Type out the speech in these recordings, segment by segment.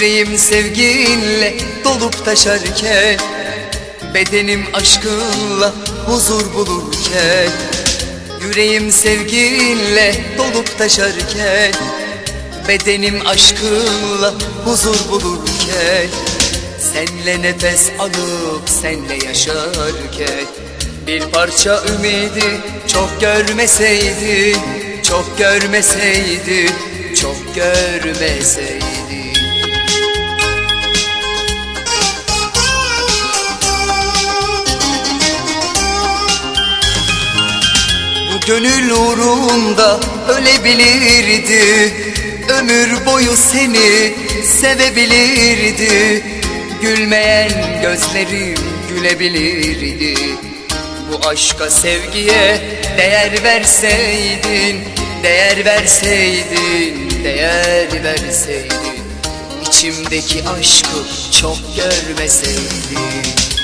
Yüreğim sevginle dolup taşarken Bedenim aşkınla huzur bulurken Yüreğim sevginle dolup taşarken Bedenim aşkınla huzur bulurken Senle nefes alıp senle yaşarken Bir parça ümidi çok görmeseydi Çok görmeseydi Çok görmeseydi gönül uğrunda ölebilirdi. Ömür boyu seni sevebilirdi. Gülmeyen gözlerim gülebilirdi. Bu aşka sevgiye değer verseydin Değer verseydin, değer verseydin. İçimdeki aşkı çok görmeseydin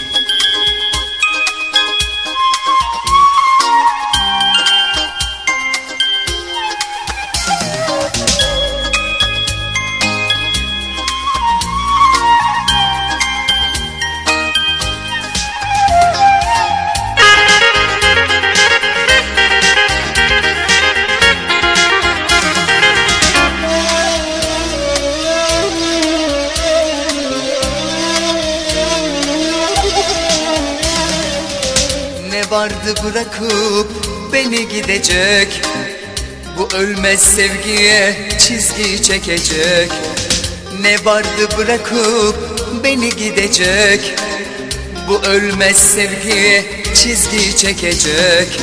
Ne vardı bırakıp beni gidecek? Bu ölmez sevgiye çizgi çekecek. Ne vardı bırakıp beni gidecek? Bu ölmez sevgiye çizgi çekecek.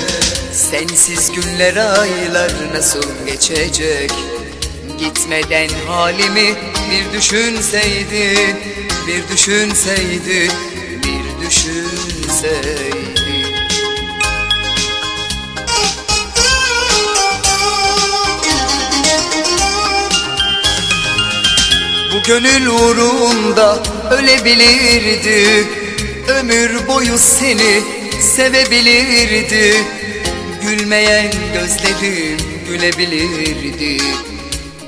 Sensiz günler aylar nasıl geçecek? Gitmeden halimi bir düşünseydin Bir düşünseydin Bir düşünseydin gönül uğrunda ölebilirdi. Ömür boyu seni sevebilirdi. Gülmeyen gözlerim gülebilirdi.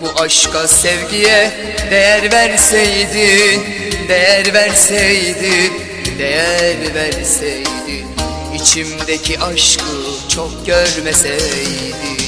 Bu aşka sevgiye değer verseydin Değer verseydin, değer verseydin İçimdeki aşkı çok görmeseydin